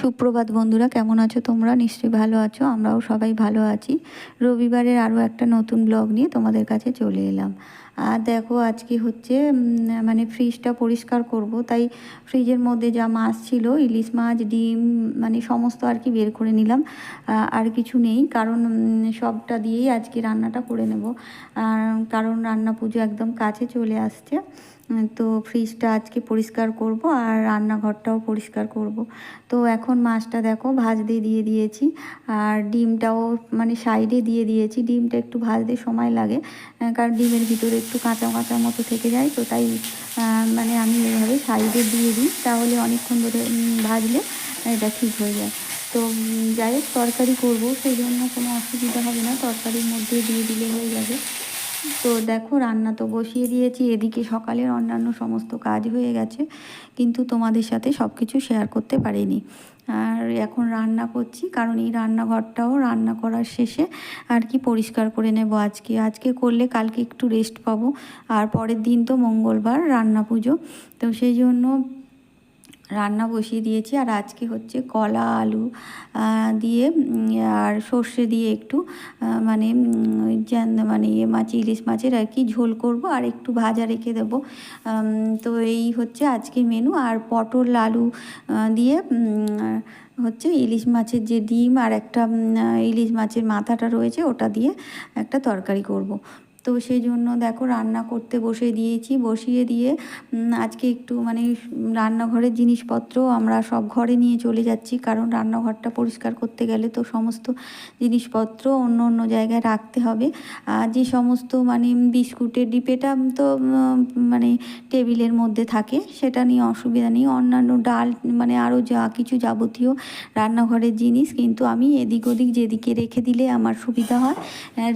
সুপ্রভাত বন্ধুরা, কেমন আছো তোমরা? নিশ্চয়ই ভালো আছো, আমরাও সবাই ভালো আছি। রবিবারের আরও একটা নতুন ব্লগ নিয়ে তোমাদের কাছে চলে এলাম। আর দেখো আজকে হচ্ছে মানে ফ্রিজটা পরিষ্কার করব। তাই ফ্রিজের মধ্যে যা মাছ ছিল, ইলিশ মাছ, ডিম মানে সমস্ত আর কি বের করে নিলাম। আর কিছু নেই, কারণ সবটা দিয়েই আজকে রান্নাটা করে নেব। আর কারণ রান্না পুজো একদম কাছে চলে আসছে তো ফ্রিজটা আজকে পরিষ্কার করব আর রান্নাঘরটাও পরিষ্কার করব। তো এখন মাছটা দেখো ভাজতে দিয়ে দিয়েছি, আর ডিমটাও মানে সাইডে দিয়ে দিয়েছি। ডিমটা একটু ভাজতে সময় লাগে কারণ ডিমের ভিতরে একটু কাঁচা কাঁচা মতো থেকে যায়, তো তাই মানে আমি এভাবে সাইডে দিয়ে দিই, তাহলে অনেকক্ষণ ধরে ভাজলে এটা ঠিক হয়ে যায়। তো যাই হোক, তরকারি করব, সেই জন্য কোনো অসুবিধা হবে না, তরকারির মধ্যে দিয়ে দিলে হয়ে যাবে। তো দেখো, রান্না তো বসিয়ে দিয়েছি, এদিকে সকালের অন্যান্য সমস্ত কাজ হয়ে গেছে, কিন্তু তোমাদের সাথে সব কিছু শেয়ার করতে পারিনি। আর এখন রান্না করছি, কারণ এই রান্নাঘরটাও রান্না করার শেষে আর কি পরিষ্কার করে নেব আজকে। আজকে করলে কালকে একটু রেস্ট পাবো, আর পরের দিন তো মঙ্গলবার রান্না পুজো। তো সেই জন্য রান্না বসিয়ে দিয়েছি আর আজকে হচ্ছে কলা, আলু দিয়ে আর সর্ষে দিয়ে একটু মানে মানে ইয়ে মাছ, ইলিশ মাছের আর কি ঝোল করব আর একটু ভাজা রেখে দেবো তো এই হচ্ছে আজকের মেনু আর পটল, আলু দিয়ে হচ্ছে ইলিশ মাছের যে ডিম আর একটা ইলিশ মাছের মাথাটা রয়েছে ওটা দিয়ে একটা তরকারি করব। তো সেই জন্য দেখো রান্না করতে বসে দিয়েছি। বসিয়ে দিয়ে আজকে একটু মানে রান্নাঘরের জিনিসপত্র আমরা সব ঘরে নিয়ে চলে যাচ্ছি। কারণ রান্নাঘরটা পরিষ্কার করতে গেলে তো সমস্ত জিনিসপত্র অন্য অন্য জায়গায় রাখতে হবে। আর যে সমস্ত মানে বিস্কুটের ডিপেটা তো মানে টেবিলের মধ্যে থাকে, সেটা নিয়ে অসুবিধা নেই। অন্যান্য ডাল মানে আরও যা কিছু যাবতীয় রান্নাঘরের জিনিস কিন্তু আমি এদিক ওদিক যেদিকে রেখে দিলে আমার সুবিধা হয়।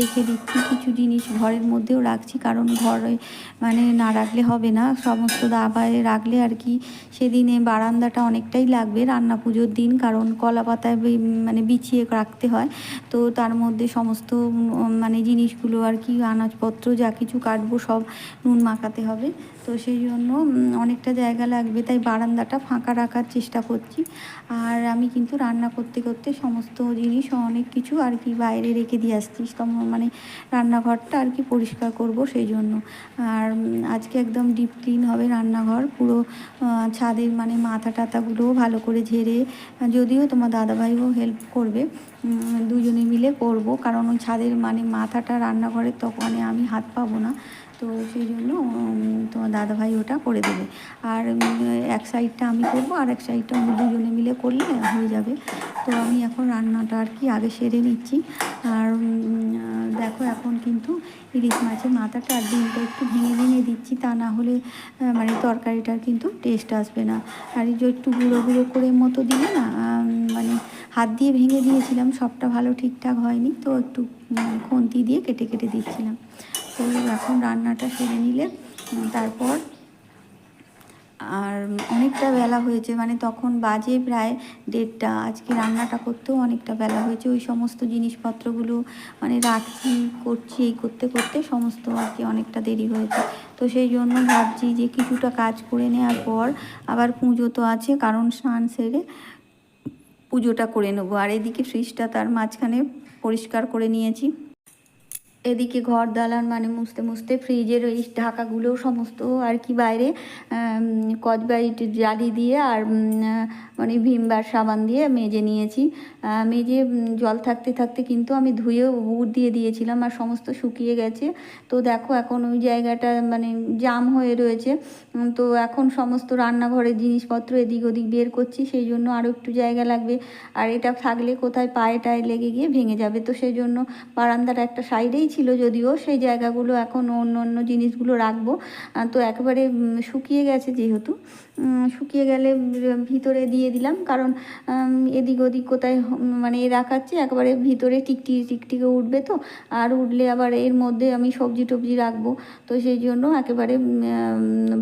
রেখে দিচ্ছি কিছু জিনিস ঘরের মধ্যেও রাখছি, কারণ ঘরে মানে না রাখলে হবে না। সমস্ত দাবায় রাখলে আর কি সেদিনে বারান্দাটা অনেকটাই লাগবে, রান্না পুজোর দিন, কারণ কলা পাতায় মানে বিছিয়ে রাখতে হয়। তো তার মধ্যে সমস্ত মানে জিনিসগুলো আর কি, আনাজপত্র যা কিছু কাটবো সব নুন মাখাতে হবে। তো সেই জন্য অনেকটা জায়গা লাগবে, তাই বারান্দাটা ফাঁকা রাখার চেষ্টা করছি। আর আমি কিন্তু রান্না করতে করতে সমস্ত জিনিস অনেক কিছু আর কি বাইরে রেখে দিয়ে আসছি। মানে রান্নাঘরটা আর কি পরিষ্কার করব সেই জন্য। আর আজকে একদম ডিপ ক্লিন হবে রান্নাঘর, পুরো ছাদের মানে মাথা টাথাগুলোও ভালো করে ঝেড়ে, যদিও তোমার দাদাভাইও হেল্প করবে দুজনে মিলে করব, কারণ ওই ছাদের মানে মাথাটা রান্নাঘরের তখন আমি হাত পাবো না। তো সেই জন্য তোমার দাদাভাই ওটা করে দেবে। আর এক সাইডটা আমি করব, আর এক সাইডটা দুজনে মিলে করলে হয়ে যাবে। তো আমি এখন রান্নাটা আর কি আগে সেরে নিচ্ছি। আর দেখো এখন কিন্তু ইলিশ মাছের মাথাটা আর ডিমটা একটু ভেঙে ভেঙে দিচ্ছি, তা না হলে মানে তরকারিটার কিন্তু টেস্ট আসবে না। আর এই যে একটু গুঁড়ো গুঁড়ো করে মতো দিলে না মানে হাত দিয়ে ভেঙে দিয়েছিলাম, সবটা ভালো ঠিকঠাক হয়নি, তো একটু খুন্তি দিয়ে কেটে কেটে দিচ্ছিলাম। তো এখন রান্নাটা সেরে নিলে তারপর আর অনেকটা বেলা হয়েছে মানে তখন বাজে প্রায় দেড়টা। আজকে রান্নাটা করতেও অনেকটা বেলা হয়েছে। ওই সমস্ত জিনিসপত্রগুলো মানে রাখছি, করছি, এই করতে করতে সমস্ত আর কি অনেকটা দেরি হয়েছে। তো সেই জন্য ভাবছি যে কিছুটা কাজ করে নেওয়ার পর আবার পুজো তো আছে, কারণ স্নান সেরে পুজোটা করে নেব। আর এদিকে ফ্রিজটা তার মাঝখানে পরিষ্কার করে নিয়েছি। এদিকে ঘর দালান মানে মুছতে মুছতে ফ্রিজের ওই ঢাকাগুলোও সমস্ত আর কি বাইরে কচবাইট জালি দিয়ে আর মানে ভিমবার সাবান দিয়ে মেজে নিয়েছি। মেজে জল থাকতে থাকতে কিন্তু আমি ধুয়ে উড় দিয়ে দিয়েছিলাম আর সমস্ত শুকিয়ে গেছে। তো দেখো এখন ওই জায়গাটা মানে জাম হয়ে রয়েছে। তো এখন সমস্ত রান্নাঘরের জিনিসপত্র এদিক ওদিক বের করছি, সেই জন্য আরও একটু জায়গা লাগবে। আর এটা থাকলে কোথায় পায়ে টায়ে লেগে গিয়ে ভেঙে যাবে। তো সেই জন্য বারান্দার একটা সাইডেই ছিল যদিও, সেই জায়গাগুলো এখন অন্য অন্য জিনিসগুলো রাখব। তো একেবারে শুকিয়ে গেছে যেহেতু। শুকিয়ে গেলে ভিতরে দিয়ে দিলাম। কারণ এদিক ওদিক কোথায় মানে রাখাচ্ছি, একেবারে ভিতরে টিকটিকি, টিকটিকে উঠবে তো। আর উঠলে আবার এর মধ্যে আমি সবজি টবজি রাখব। তো সেই জন্য একেবারে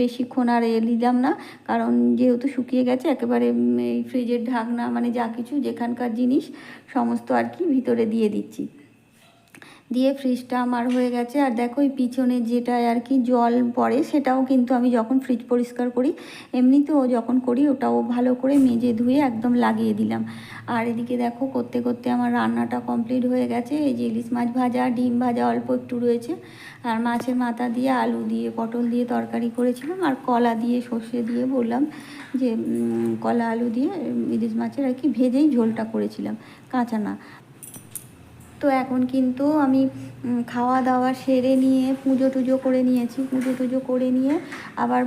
বেশিক্ষণ আর এ দিলাম না। কারণ যেহেতু শুকিয়ে গেছে, একেবারে এই ফ্রিজের ঢাকনা মানে যা কিছু, যেখানকার জিনিস, সমস্ত আর কি ভিতরে দিয়ে দিচ্ছি। দিয়ে ফ্রিজটা আমার হয়ে গেছে। আর দেখো ওই পিছনে যেটা আর কি জল পড়ে, সেটাও কিন্তু আমি যখন ফ্রিজ পরিষ্কার করি, এমনিতেও যখন করি, ওটাও ভালো করে মেজে ধুয়ে একদম লাগিয়ে দিলাম। আর এদিকে দেখো, করতে করতে আমার রান্নাটা কমপ্লিট হয়ে গেছে। এই যে ইলিশ মাছ ভাজা, ডিম ভাজা অল্প একটু রয়েছে। আর মাছের মাথা দিয়ে আলু দিয়ে, পটল দিয়ে তরকারি করেছিলাম। আর কলা দিয়ে, সর্ষে দিয়ে বললাম যে কলা, আলু দিয়ে ইলিশ মাছের আর কি ভেজেই ঝোলটা করেছিলাম। কাঁচা না। তো এখন কিন্তু আমি খাওয়া দাওয়া সেরে নিয়ে পুজো টুজো করে নিয়েছি। পুজো টুজো করে নিয়ে আবার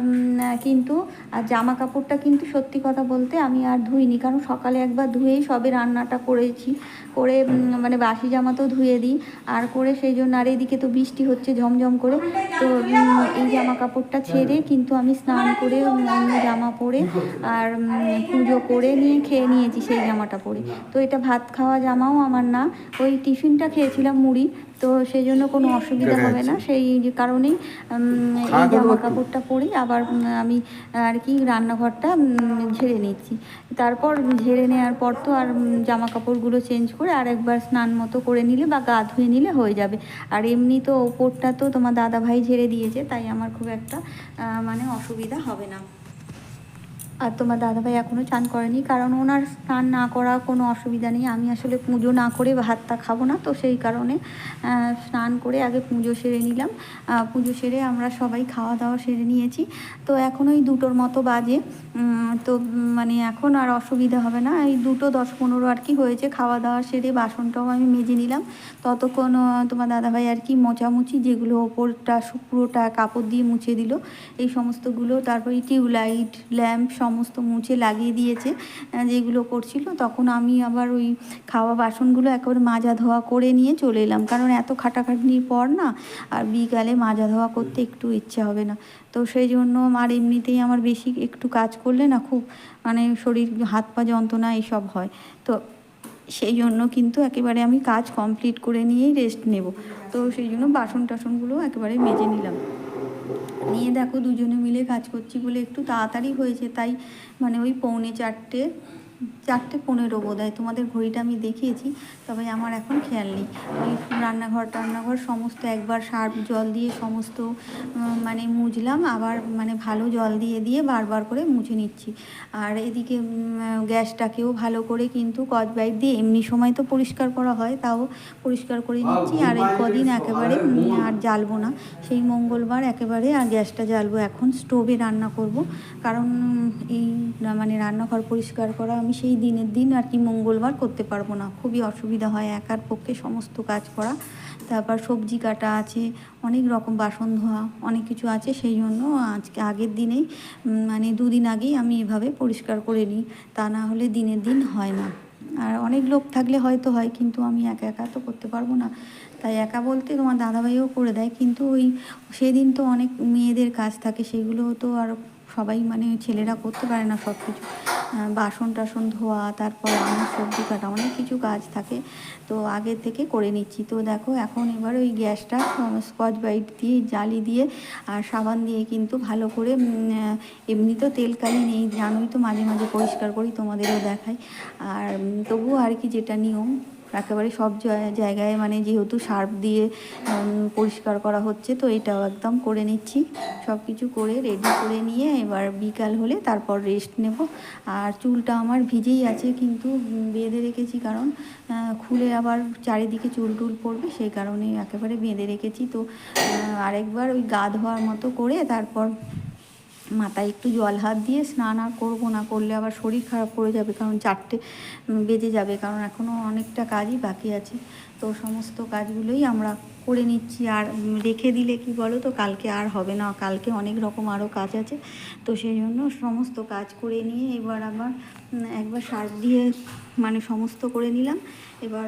কিন্তু, আর জামা কাপড়টা কিন্তু সত্যি কথা বলতে আমি আর ধুইনি। কারণ সকালে একবার ধুয়েই সবে রান্নাটা করেছি। করে মানে বাসি জামা তো ধুয়ে দিই। আর করে সেই জন্য আর এদিকে তো বৃষ্টি হচ্ছে ঝমঝম করে। তো এই জামা কাপড়টা ছেড়ে কিন্তু আমি স্নান করে অন্য জামা পরে আর পুজো করে নিয়ে খেয়ে নিয়েছি সেই জামাটা পরে। তো এটা ভাত খাওয়া জামাও আমার না। ওই টিফিনটা খেয়েছিলাম মুড়ি। তো সেই জন্য কোনো অসুবিধা হবে না। সেই কারণেই এই জামা কাপড়টা পরেই আবার আমি আর কি রান্নাঘরটা ঝেড়ে নিচ্ছি। তারপর ঝেড়ে নেওয়ার পর তো আর জামা কাপড়গুলো চেঞ্জ করে আর একবার স্নান মতো করে নিলে বা গা ধুয়ে নিলে হয়ে যাবে। আর এমনি তো ওপরটা তো তোমার দাদা ভাই ঝেড়ে দিয়েছে তাই আমার খুব একটা মানে অসুবিধা হবে না। আর তোমার দাদাভাই এখনও চান করেনি, কারণ ওনার স্নান না করা কোনো অসুবিধা নেই। আমি আসলে পুজো না করে ভাতটা খাব না, তো সেই কারণে স্নান করে আগে পুজো সেরে নিলাম। পুজো সেরে আমরা সবাই খাওয়া দাওয়া সেরে নিয়েছি। তো এখন ওই দুটোর মতো বাজে। তো মানে এখন আর অসুবিধা হবে না। এই দুটো দশ পনেরো আর কি হয়েছে, খাওয়া দাওয়া সেরে বাসনটাও আমি মেজে নিলাম। ততক্ষণ তোমার দাদাভাই আর কি মোচামুচি যেগুলো ওপরটা পুরোটা কাপড় দিয়ে মুছে দিল, এই সমস্তগুলো, তারপরে টিউবলাইট, ল্যাম্প সমস্ত মুছে লাগিয়ে দিয়েছে যেগুলো করছিল। তখন আমি আবার ওই খাওয়া বাসনগুলো একেবারে মাজা ধোয়া করে নিয়ে চলে এলাম। কারণ এত খাটাখাটনির পর না, আর বিকালে মাজা ধোয়া করতে একটু ইচ্ছা হবে না। তো সেই জন্য আর এমনিতেই আমার বেশি একটু কাজ করলে না খুব মানে শরীর, হাত পা যন্ত্রণা এইসব হয়। তো সেই জন্য কিন্তু একেবারে আমি কাজ কমপ্লিট করে নিয়েই রেস্ট নেব। তো সেই জন্য বাসন টাসনগুলো একেবারে মেজে নিলাম। নিয়ে দেখো দুজনে মিলে কাজ করছি বলে একটু তাড়াতাড়ি হয়েছে, তাই মানে ওই পৌনে চারটে চারটে পনেরো বোধ হয় তোমাদের ঘড়িটা আমি দেখিয়েছি তবে আমার এখন খেয়াল নেই। ওই রান্নাঘর টান্নাঘর সমস্ত একবার সার্ফ জল দিয়ে সমস্ত মানে মুছলাম আবার মানে ভালো জল দিয়ে দিয়ে বারবার করে মুছে নিচ্ছি। আর এদিকে গ্যাসটাকেও ভালো করে কিন্তু কচবাইট দিয়ে এমনি সময় তো পরিষ্কার করা হয় তাও পরিষ্কার করে নিচ্ছি। আর এই কদিন একেবারে আর জ্বালবো না। সেই মঙ্গলবার একেবারে আর গ্যাসটা জ্বালবো এখন স্টোভে রান্না করব। কারণ এই মানে রান্নাঘর পরিষ্কার করা আমি সেই দিনের দিন আর কি মঙ্গলবার করতে পারব না। খুবই অসুবিধা হয় একার পক্ষে সমস্ত কাজ করা। তারপর সবজি কাটা আছে, অনেক রকম বাসন ধোয়া, অনেক কিছু আছে। সেই জন্য আজকে আগের দিনেই মানে দুদিন আগেই আমি এভাবে পরিষ্কার করে নিই। তা না হলে দিনের দিন হয় না। আর অনেক লোক থাকলে হয়তো হয়, কিন্তু আমি একা একা তো করতে পারব না। তাই একা বলতে তোমার দাদাভাইও করে দেয়, কিন্তু ওই সেদিন তো অনেক মেয়েদের কাজ থাকে, সেগুলো তো আর সবাই মানে ছেলেরা করতে পারে না সব কিছু বাসন টাসন ধোয়া, তারপর আমার সবজি কাটা, অনেক কিছু কাজ থাকে, তো আগে থেকে করে নিচ্ছি। তো দেখো, এখন এবার ওই গ্যাসটা স্কচ বাইট দিয়ে, জালি দিয়ে আর সাবান দিয়ে কিন্তু ভালো করে এমনি তো তেল কালি নেই, জানোই তো মাঝে মাঝে পরিষ্কার করি, তোমাদেরও দেখাই। আর তবুও আর কি যেটা নিয়ম। একেবারে সব জায়- জায়গায় মানে যেহেতু সার্ফ দিয়ে পরিষ্কার করা হচ্ছে, তো এটাও একদম করে নিচ্ছি। সব কিছু করে রেডি করে নিয়ে এবার বিকাল হলে তারপর রেস্ট নেব। আর চুলটা আমার ভিজেই আছে, কিন্তু বেঁধে রেখেছি কারণ খুলে আবার চারিদিকে চুল টুল পড়বে, সেই কারণে একেবারে বেঁধে রেখেছি। তো আরেকবার ওই গা ধোয়ার মতো করে তারপর মাথায় একটু জল হাত দিয়ে স্নান আর করব না, করলে আবার শরীর খারাপ করে যাবে, কারণ চারটে বেজে যাবে, কারণ এখনও অনেকটা কাজই বাকি আছে। তো সমস্ত কাজগুলোই আমরা করে নিচ্ছি, আর রেখে দিলে কি বলো তো, কালকে আর হবে না, কালকে অনেক রকম আরও কাজ আছে। তো সেই জন্য সমস্ত কাজ করে নিয়ে এবার আবার একবার সার্ফ দিয়ে মানে সমস্ত করে নিলাম। এবার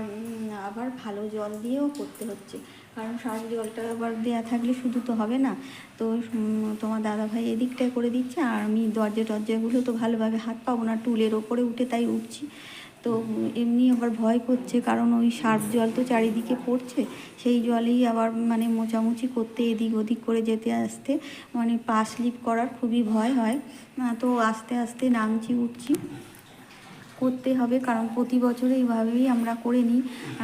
আবার ভালো জল দিয়েও করতে হচ্ছে। কারণ সার্ফ জলটা আবার দেয়া থাকলে শুধু তো হবে না। তো তোমার দাদাভাই এদিকটায় করে দিচ্ছে, আর আমি দরজা টরজাগুলো তো ভালোভাবে হাত পাবো না, টুলের ওপরে উঠে তাই উঠছি। তো এমনি আবার ভয় করছে, কারণ ওই সার্ফ জল তো চারিদিকে পড়ছে, সেই জলেই আবার মানে মোচামুচি করতে এদিক ওদিক করে যেতে আসতে মানে পা স্লিপ করার খুবই ভয় হয়। তো আস্তে আস্তে নামছি, উঠছি। করতে হবে, কারণ প্রতি বছর এইভাবেই আমরা করে নিই।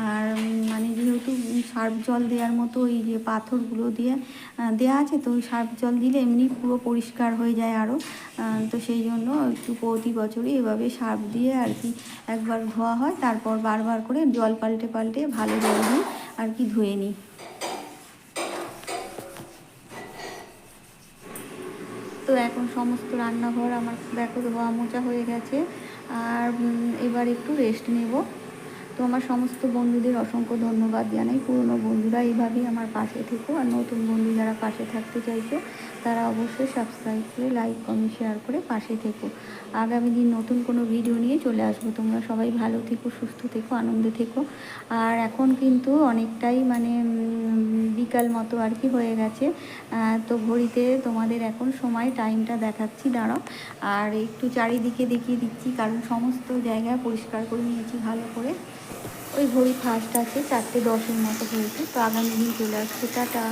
আর মানে যেহেতু সার্ফ জল দেওয়ার মতো ওই যে পাথরগুলো দিয়ে দেওয়া আছে, তো ওই সার্ফ জল দিলে এমনি পুরো পরিষ্কার হয়ে যায় আরও তো সেই জন্য একটু প্রতি বছরই এভাবে সার্ফ দিয়ে আর কি একবার ধোয়া হয়, তারপর বারবার করে জল পাল্টে পাল্টে ভালো জল দিয়ে আর কি ধুয়ে নিই। এখন সমস্ত রান্নাঘর আমার দেখো ধোয়া মোচা হয়ে গেছে। আর এবার একটু রেস্ট নেব। তো আমার সমস্ত বন্ধুদের অসংখ্য ধন্যবাদ জানাই। পুরনো বন্ধুরা এইভাবেই আমার পাশে থেকো। আর নতুন বন্ধু যারা পাশে থাকতে চাইছো তারা অবশ্যই সাবস্ক্রাইব করে লাইক কমেন্ট শেয়ার করে পাশে থেকো। আগামী দিন নতুন কোনো ভিডিও নিয়ে চলে আসব। তোমরা সবাই ভালো থেকো, সুস্থ থেকো, আনন্দে থেকো। আর এখন কিন্তু অনেকটাই মানে বিকাল মতো আর কি হয়ে গেছে। তো ঘড়িতে তোমাদের এখন সময় টাইমটা দেখাচ্ছি, দাঁড়াও। আর একটু চারিদিকে দেখিয়ে দিচ্ছি, কারণ সমস্ত জায়গা পরিষ্কার করে নিয়েছি ভালো করে। ওই ঘড়ি ফার্স্ট আছে, চারটে দশের মতো হয়েছে। তো আগামী দিন চলে আসছে। টাটা।